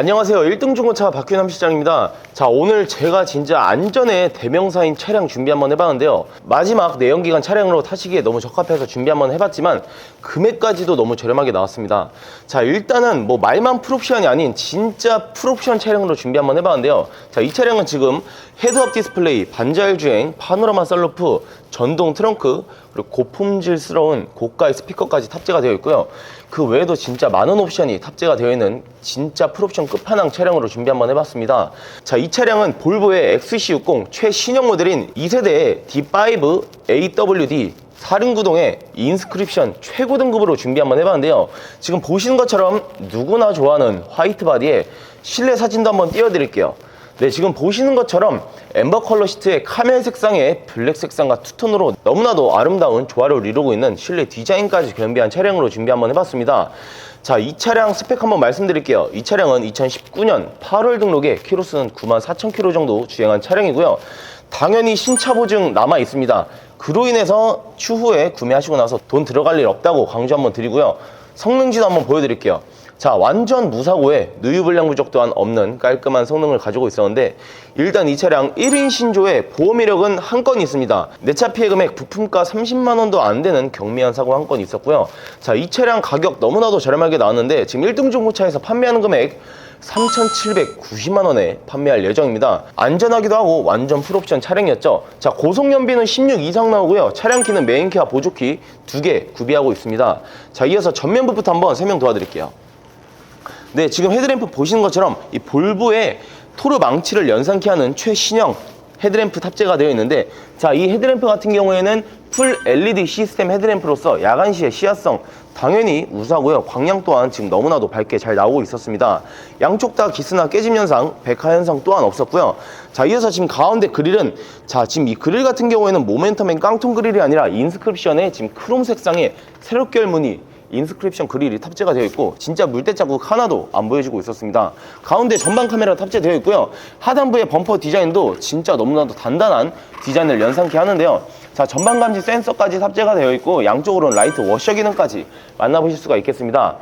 안녕하세요. 1등 중고차 박균함 시장입니다. 자, 오늘 제가 진짜 안전의 대명사인 차량 준비 한번 해봤는데요. 마지막 내연기관 차량으로 타시기에 너무 적합해서 준비 한번 해봤지만 금액까지도 너무 저렴하게 나왔습니다. 자, 일단은 뭐 말만 풀옵션이 아닌 진짜 풀옵션 차량으로 준비 한번 해봤는데요. 자, 이 차량은 지금 헤드업 디스플레이, 반자율 주행, 파노라마 썬루프, 전동 트렁크, 그리고 고품질스러운 고가의 스피커까지 탑재가 되어 있고요. 그 외에도 진짜 많은 옵션이 탑재가 되어 있는 진짜 풀옵션 끝판왕 차량으로 준비 한번 해봤습니다. 자, 이 차량은 볼보의 XC60 최신형 모델인 2세대의 D5 AWD 4륜구동의 인스크립션 최고 등급으로 준비 한번 해봤는데요. 지금 보시는 것처럼 누구나 좋아하는 화이트 바디에 실내 사진도 한번 띄워드릴게요. 네, 지금 보시는 것처럼 엠버 컬러 시트의 카멜 색상의 블랙 색상과 투톤으로 너무나도 아름다운 조화를 이루고 있는 실내 디자인까지 겸비한 차량으로 준비 한번 해봤습니다. 자, 이 차량 스펙 한번 말씀드릴게요. 이 차량은 2019년 8월 등록에 키로수는 94,000km 정도 주행한 차량이고요. 당연히 신차 보증 남아 있습니다. 그로 인해서 추후에 구매하시고 나서 돈 들어갈 일 없다고 강조 한번 드리고요. 성능지도 한번 보여드릴게요. 자, 완전 무사고에 누유불량 부족 또한 없는 깔끔한 성능을 가지고 있었는데 일단 이 차량 1인 신조에 보험 이력은 한 건 있습니다. 내 차 피해 금액 부품가 30만 원도 안 되는 경미한 사고 한 건 있었고요. 자, 이 차량 가격 너무나도 저렴하게 나왔는데 지금 1등 중고차에서 판매하는 금액 3,790만 원에 판매할 예정입니다. 안전하기도 하고 완전 풀옵션 차량이었죠. 자, 고속 연비는 16 이상 나오고요. 차량 키는 메인키와 보조키 두 개 구비하고 있습니다. 자, 이어서 전면부부터 한번 설명 도와드릴게요. 네, 지금 헤드램프 보시는 것처럼 이 볼보에 토르 망치를 연상케 하는 최신형 헤드램프 탑재가 되어 있는데 자, 이 헤드램프 같은 경우에는 풀 LED 시스템 헤드램프로서 야간 시의 시야성 당연히 우수하고요. 광량 또한 지금 너무나도 밝게 잘 나오고 있었습니다. 양쪽 다 기스나 깨짐 현상, 백화 현상 또한 없었고요. 자, 이어서 지금 가운데 그릴은 자, 지금 이 그릴 같은 경우에는 모멘텀엔 깡통 그릴이 아니라 인스크립션에 지금 크롬 색상의 세력결 무늬 인스크립션 그릴이 탑재가 되어 있고 진짜 물때 자국 하나도 안 보여지고 있었습니다. 가운데 전방 카메라 탑재되어 있고요. 하단부의 범퍼 디자인도 진짜 너무나도 단단한 디자인을 연상케 하는데요. 자, 전방 감지 센서까지 탑재가 되어 있고 양쪽으로는 라이트 워셔 기능까지 만나보실 수가 있겠습니다.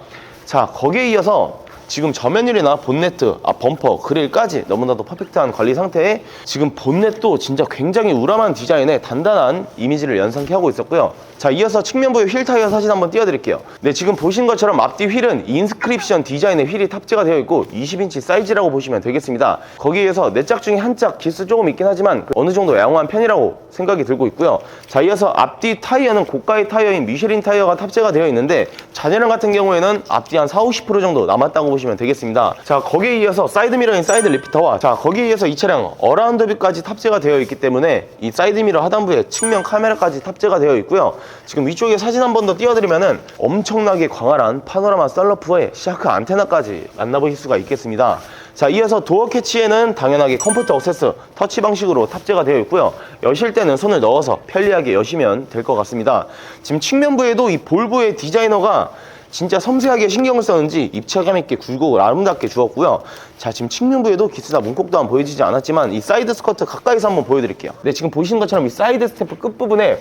자, 거기에 이어서 지금 저면율이나 본네트, 아, 범퍼, 그릴까지 너무나도 퍼펙트한 관리 상태에 지금 본넷도 진짜 굉장히 우람한 디자인에 단단한 이미지를 연상케 하고 있었고요. 자, 이어서 측면 부의 휠 타이어 사진 한번 띄워드릴게요. 네, 지금 보신 것처럼 앞뒤 휠은 인스크립션 디자인의 휠이 탑재가 되어 있고 20인치 사이즈라고 보시면 되겠습니다. 거기에서 네 짝 중에 한 짝 기스 조금 있긴 하지만 어느 정도 양호한 편이라고 생각이 들고 있고요. 자, 이어서 앞뒤 타이어는 고가의 타이어인 미쉐린 타이어가 탑재가 되어 있는데 잔여량 같은 경우에는 앞뒤 한 4, 50% 정도 남았다고 보시면 되겠습니다. 자, 거기에 이어서 사이드 미러인 사이드 리피터와 자, 거기에 이어서 이 차량 어라운드 뷰까지 탑재가 되어 있기 때문에 이 사이드 미러 하단부에 측면 카메라까지 탑재가 되어 있고요. 지금 위쪽에 사진 한 번 더 띄워드리면은 엄청나게 광활한 파노라마 썰러프에 샤크 안테나까지 만나보실 수가 있겠습니다. 자, 이어서 도어 캐치에는 당연하게 컴포트 억세스 터치 방식으로 탑재가 되어 있고요. 여실 때는 손을 넣어서 편리하게 여시면 될 것 같습니다. 지금 측면부에도 이 볼보의 디자이너가 진짜 섬세하게 신경을 썼는지 입체감 있게 굴곡을 아름답게 주었고요. 자, 지금 측면부에도 기스나 문콕 또한 보여지지 않았지만 이 사이드 스커트 가까이서 한번 보여드릴게요. 네, 지금 보시는 것처럼 이 사이드 스태프 끝부분에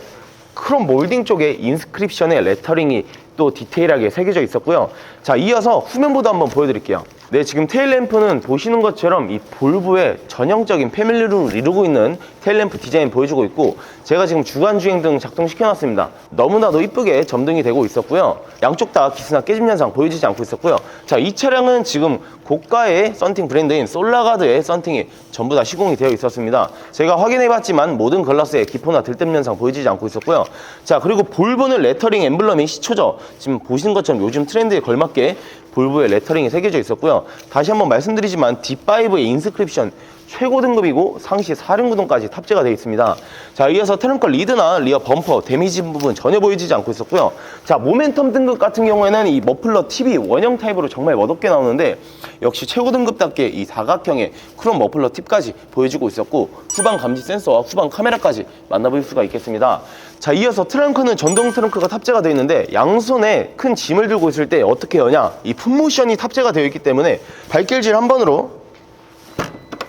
크롬 몰딩 쪽에 인스크립션의 레터링이 또 디테일하게 새겨져 있었고요. 자, 이어서 후면부도 한번 보여드릴게요. 네, 지금 테일램프는 보시는 것처럼 이 볼브의 전형적인 패밀리를 이루고 있는 테일램프 디자인 보여주고 있고 제가 지금 주간 주행 등 작동시켜놨습니다. 너무나도 이쁘게 점등이 되고 있었고요. 양쪽 다 기스나 깨짐 현상 보여지지 않고 있었고요. 자, 이 차량은 지금 고가의 썬팅 브랜드인 솔라가드의 썬팅이 전부 다 시공이 되어 있었습니다. 제가 확인해봤지만 모든 글라스에 기포나 들뜸 현상 보여지지 않고 있었고요. 자, 그리고 볼브는 레터링 엠블럼이 시초죠. 지금 보시는 것처럼 요즘 트렌드에 걸맞게 볼브의 레터링이 새겨져 있었고요. 다시 한번 말씀드리지만 D5의 인스크립션 최고 등급이고 상시 4륜 구동까지 탑재가 되어 있습니다. 자, 이어서 트렁크 리드나 리어 범퍼 데미지 부분 전혀 보여지지 않고 있었고요. 자, 모멘텀 등급 같은 경우에는 이 머플러 TV 원형 타입으로 정말 멋없게 나오는데 역시 최고 등급답게 이 사각형의 크롬 머플러 팁까지 보여지고 있었고 후방 감지 센서와 후방 카메라까지 만나볼 수가 있겠습니다. 자, 이어서 트렁크는 전동 트렁크가 탑재가 되어 있는데 양손에 큰 짐을 들고 있을 때 어떻게 여냐? 이 풋모션이 탑재가 되어 있기 때문에 발길질 한 번으로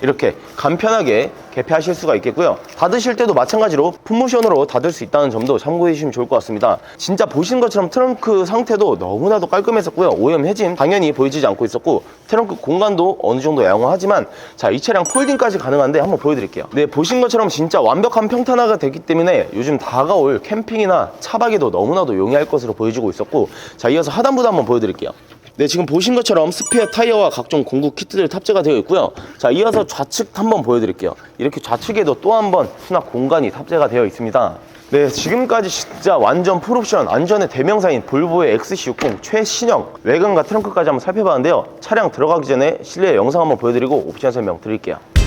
이렇게 간편하게 개폐하실 수가 있겠고요. 닫으실 때도 마찬가지로 풋모션으로 닫을 수 있다는 점도 참고해 주시면 좋을 것 같습니다. 진짜 보시는 것처럼 트렁크 상태도 너무나도 깔끔했었고요. 오염 해짐 당연히 보이지 않고 있었고 트렁크 공간도 어느 정도 양호하지만 자 이 차량 폴딩까지 가능한데 한번 보여드릴게요. 네 보신 것처럼 진짜 완벽한 평탄화가 됐기 때문에 요즘 다가올 캠핑이나 차박에도 너무나도 용이할 것으로 보여지고 있었고 자 이어서 하단부도 한번 보여드릴게요. 네, 지금 보신 것처럼 스페어 타이어와 각종 공구 키트들 탑재가 되어 있고요. 자, 이어서 좌측 한번 보여드릴게요. 이렇게 좌측에도 또 한번 수납 공간이 탑재가 되어 있습니다. 네, 지금까지 진짜 완전 풀옵션, 안전의 대명사인 볼보의 XC60 최신형 외관과 트렁크까지 한번 살펴봤는데요. 차량 들어가기 전에 실내 영상 한번 보여드리고 옵션 설명 드릴게요.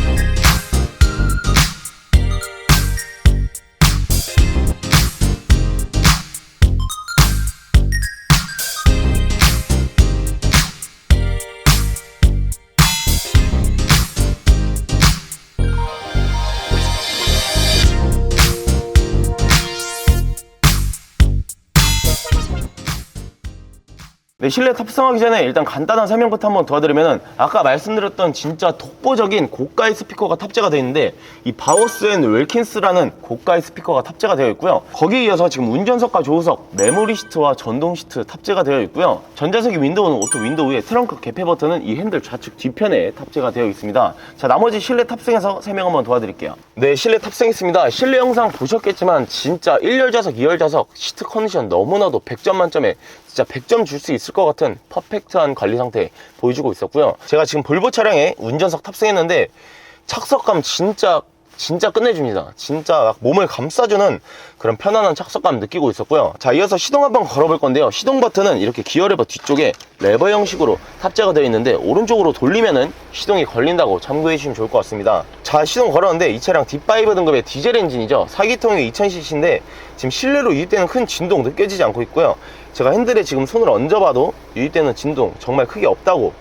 네, 실내 탑승하기 전에 일단 간단한 설명부터 한번 도와드리면은 아까 말씀드렸던 진짜 독보적인 고가의 스피커가 탑재가 되어 있는데 이 바오스 앤 웰킨스라는 고가의 스피커가 탑재가 되어 있고요. 거기에 이어서 지금 운전석과 조수석, 메모리 시트와 전동 시트 탑재가 되어 있고요. 전자석의 윈도우는 오토 윈도우에 트렁크 개폐 버튼은 이 핸들 좌측 뒤편에 탑재가 되어 있습니다. 자, 나머지 실내 탑승해서 설명 한번 도와드릴게요. 네, 실내 탑승했습니다. 실내 영상 보셨겠지만 진짜 1열 좌석, 2열 좌석 시트 컨디션 너무나도 100점 만점에 진짜 100점 줄 수 있을 것 같은 퍼펙트한 관리 상태 보여주고 있었고요. 제가 지금 볼보 차량에 운전석 탑승했는데 착석감 진짜 진짜 끝내줍니다. 진짜 막 몸을 감싸주는 그런 편안한 착석감 느끼고 있었고요. 자, 이어서 시동 한번 걸어볼 건데요. 시동 버튼은 이렇게 기어레버 뒤쪽에 레버 형식으로 탑재가 되어 있는데 오른쪽으로 돌리면은 시동이 걸린다고 참고해 주시면 좋을 것 같습니다. 자, 시동 걸었는데 이 차량 D5 등급의 디젤 엔진이죠. 4기통의 2000cc인데 지금 실내로 유입되는 큰 진동 느껴지지 않고 있고요. 제가 핸들에 지금 손을 얹어봐도 유입되는 진동 정말 크게 없다고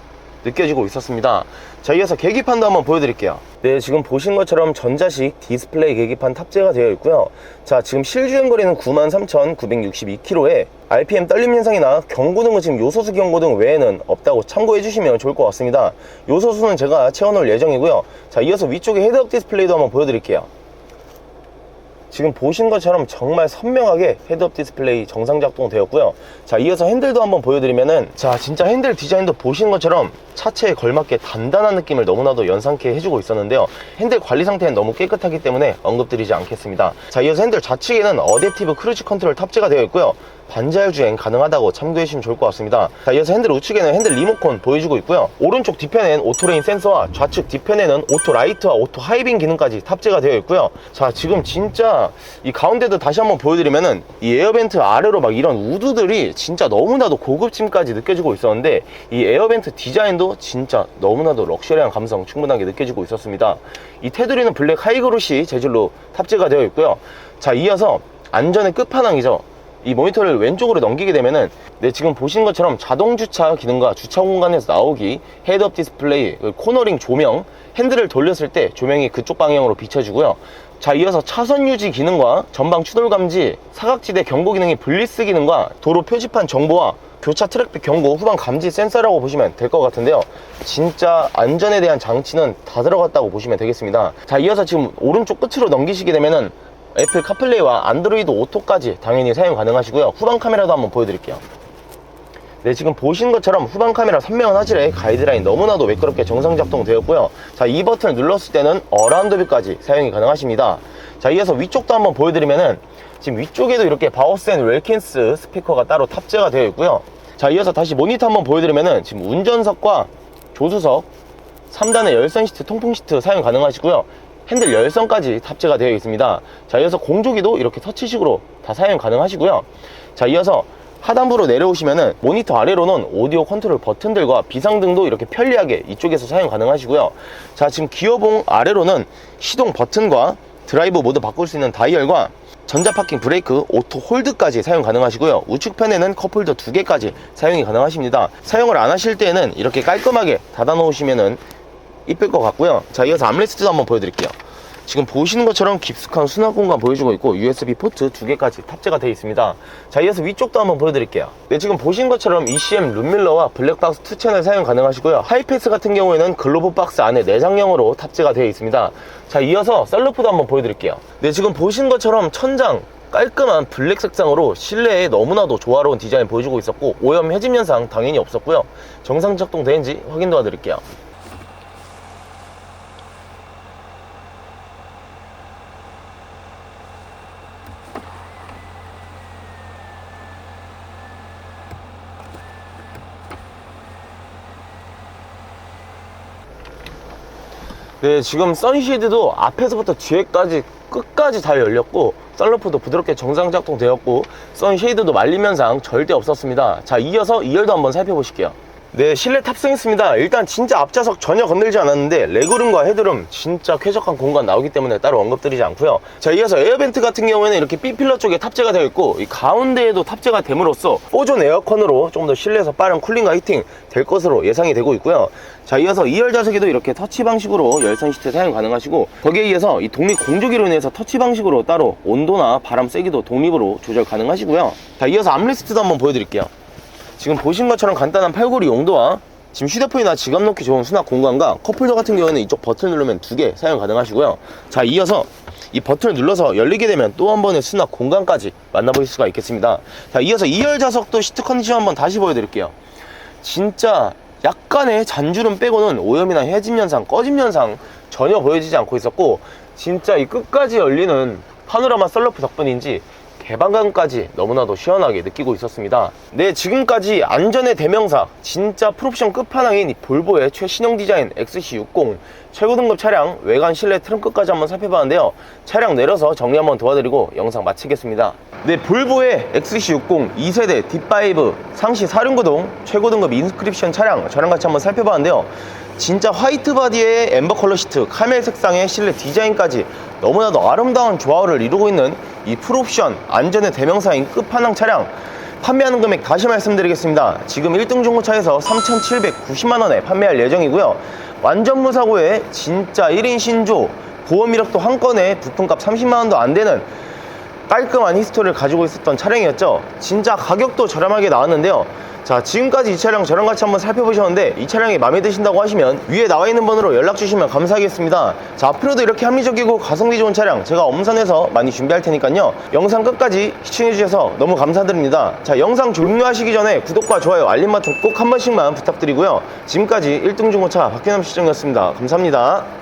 느껴지고 있었습니다. 자, 이어서 계기판도 한번 보여드릴게요. 네, 지금 보신 것처럼 전자식 디스플레이 계기판 탑재가 되어 있고요. 자, 지금 실주행 거리는 93,962km에 RPM 떨림 현상이나 경고등은 지금 요소수 경고등 외에는 없다고 참고해 주시면 좋을 것 같습니다. 요소수는 제가 채워놓을 예정이고요. 자, 이어서 위쪽에 헤드업 디스플레이도 한번 보여드릴게요. 지금 보신 것처럼 정말 선명하게 헤드업 디스플레이 정상 작동되었고요. 자 이어서 핸들도 한번 보여드리면은 자 진짜 핸들 디자인도 보신 것처럼 차체에 걸맞게 단단한 느낌을 너무나도 연상케 해주고 있었는데요. 핸들 관리 상태는 너무 깨끗하기 때문에 언급드리지 않겠습니다. 자 이어서 핸들 좌측에는 어댑티브 크루즈 컨트롤 탑재가 되어 있고요. 반자율 주행 가능하다고 참고해 주시면 좋을 것 같습니다. 자 이어서 핸들 우측에는 핸들 리모컨 보여주고 있고요. 오른쪽 뒤편엔 오토레인 센서와 좌측 뒤편에는 오토 라이트와 오토 하이빙 기능까지 탑재가 되어 있고요. 자 지금 진짜 이 가운데도 다시 한번 보여드리면은 이 에어벤트 아래로 막 이런 우드들이 진짜 너무나도 고급짐까지 느껴지고 있었는데 이 에어벤트 디자인도 진짜 너무나도 럭셔리한 감성 충분하게 느껴지고 있었습니다. 이 테두리는 블랙 하이그로시 재질로 탑재가 되어 있고요. 자 이어서 안전의 끝판왕이죠 이 모니터를 왼쪽으로 넘기게 되면은 네, 지금 보신 것처럼 자동 주차 기능과 주차 공간에서 나오기 헤드업 디스플레이 그 코너링 조명 핸들을 돌렸을 때 조명이 그쪽 방향으로 비춰주고요. 자 이어서 차선 유지 기능과 전방 추돌 감지 사각지대 경고 기능의 분리스 기능과 도로 표지판 정보와 교차 트래픽 경고 후방 감지 센서라고 보시면 될 것 같은데요. 진짜 안전에 대한 장치는 다 들어갔다고 보시면 되겠습니다. 자 이어서 지금 오른쪽 끝으로 넘기시게 되면은 애플 카플레이와 안드로이드 오토까지 당연히 사용 가능하시고요. 후방 카메라도 한번 보여드릴게요. 네 지금 보신 것처럼 후방 카메라 선명한 화질에 가이드라인 너무나도 매끄럽게 정상 작동되었고요. 자 이 버튼을 눌렀을 때는 어라운드 뷰까지 사용이 가능하십니다. 자 이어서 위쪽도 한번 보여드리면은 지금 위쪽에도 이렇게 바오스 앤 웰킨스 스피커가 따로 탑재가 되어 있고요. 자 이어서 다시 모니터 한번 보여드리면은 지금 운전석과 조수석 3단의 열선 시트, 통풍 시트 사용 가능하시고요. 핸들 열선까지 탑재가 되어 있습니다. 자, 이어서 공조기도 이렇게 터치식으로 다 사용 가능하시고요. 자, 이어서 하단부로 내려오시면은 모니터 아래로는 오디오 컨트롤 버튼들과 비상등도 이렇게 편리하게 이쪽에서 사용 가능하시고요. 자, 지금 기어봉 아래로는 시동 버튼과 드라이브 모드 바꿀 수 있는 다이얼과 전자 파킹 브레이크, 오토 홀드까지 사용 가능하시고요. 우측편에는 컵홀더 두 개까지 사용이 가능하십니다. 사용을 안 하실 때에는 이렇게 깔끔하게 닫아 놓으시면은 이쁠 것 같고요. 자, 이어서 암레스트도 한번 보여드릴게요. 지금 보시는 것처럼 깊숙한 수납 공간 보여주고 있고 USB 포트 두 개까지 탑재가 되어 있습니다. 자, 이어서 위쪽도 한번 보여드릴게요. 네, 지금 보시는 것처럼 ECM 룸밀러와 블랙박스 2 채널 사용 가능하시고요. 하이패스 같은 경우에는 글로브 박스 안에 내장형으로 탑재가 되어 있습니다. 자, 이어서 썰루프도 한번 보여드릴게요. 네, 지금 보시는 것처럼 천장 깔끔한 블랙 색상으로 실내에 너무나도 조화로운 디자인 보여주고 있었고 오염 해짐 현상 당연히 없었고요. 정상 작동되는지 확인 도와드릴게요. 네, 지금 선시드도 앞에서부터 뒤에까지 끝까지 다 열렸고 썬루프도 부드럽게 정상 작동되었고 선쉐이드도 말림 현상 절대 없었습니다. 자, 이어서 2열도 한번 살펴보실게요. 네, 실내 탑승했습니다. 일단 진짜 앞좌석 전혀 건들지 않았는데 레그룸과 헤드룸 진짜 쾌적한 공간 나오기 때문에 따로 언급드리지 않고요. 자, 이어서 에어벤트 같은 경우에는 이렇게 B필러 쪽에 탑재가 되어 있고 이 가운데에도 탑재가 됨으로써 4존 에어컨으로 좀 더 실내에서 빠른 쿨링과 히팅 될 것으로 예상이 되고 있고요. 자, 이어서 2열 좌석에도 이렇게 터치 방식으로 열선 시트 사용 가능하시고 거기에 의해서 이 독립 공조기로 인해서 터치 방식으로 따로 온도나 바람 세기도 독립으로 조절 가능하시고요. 자, 이어서 암레스트도 한번 보여드릴게요. 지금 보신 것처럼 간단한 팔걸이 용도와 지금 휴대폰이나 지갑 놓기 좋은 수납 공간과 컵홀더 같은 경우에는 이쪽 버튼 누르면 두 개 사용 가능하시고요. 자, 이어서 이 버튼을 눌러서 열리게 되면 또 한 번의 수납 공간까지 만나보실 수가 있겠습니다. 자, 이어서 2열 좌석도 시트 컨디션 한번 다시 보여드릴게요. 진짜 약간의 잔주름 빼고는 오염이나 해짐 현상, 꺼짐 현상 전혀 보여지지 않고 있었고 진짜 이 끝까지 열리는 파노라마 썰러프 덕분인지 개방감까지 너무나도 시원하게 느끼고 있었습니다. 네, 지금까지 안전의 대명사, 진짜 풀옵션 끝판왕인 이 볼보의 최신형 디자인 XC60 최고 등급 차량 외관 실내 트렁크까지 한번 살펴봤는데요. 차량 내려서 정리 한번 도와드리고 영상 마치겠습니다. 네, 볼보의 XC60 2세대 D5 상시 사륜구동 최고 등급 인스크립션 차량 저랑 같이 한번 살펴봤는데요. 진짜 화이트 바디의 엠버 컬러 시트, 카멜 색상의 실내 디자인까지 너무나도 아름다운 조화를 이루고 있는 이 풀옵션 안전의 대명사인 끝판왕 차량 판매하는 금액 다시 말씀드리겠습니다. 지금 1등 중고차에서 3,790만원에 판매할 예정이고요. 완전 무사고에 진짜 1인 신조, 보험 이력도 한 건에 부품값 30만원도 안 되는 깔끔한 히스토리를 가지고 있었던 차량이었죠. 진짜 가격도 저렴하게 나왔는데요. 자, 지금까지 이 차량 저랑 같이 한번 살펴보셨는데 이 차량이 마음에 드신다고 하시면 위에 나와 있는 번호로 연락 주시면 감사하겠습니다. 자, 앞으로도 이렇게 합리적이고 가성비 좋은 차량 제가 엄선해서 많이 준비할 테니까요. 영상 끝까지 시청해 주셔서 너무 감사드립니다. 자, 영상 종료하시기 전에 구독과 좋아요, 알림 버튼 꼭 한 번씩만 부탁드리고요. 지금까지 1등 중고차 박현남 시청이었습니다. 감사합니다.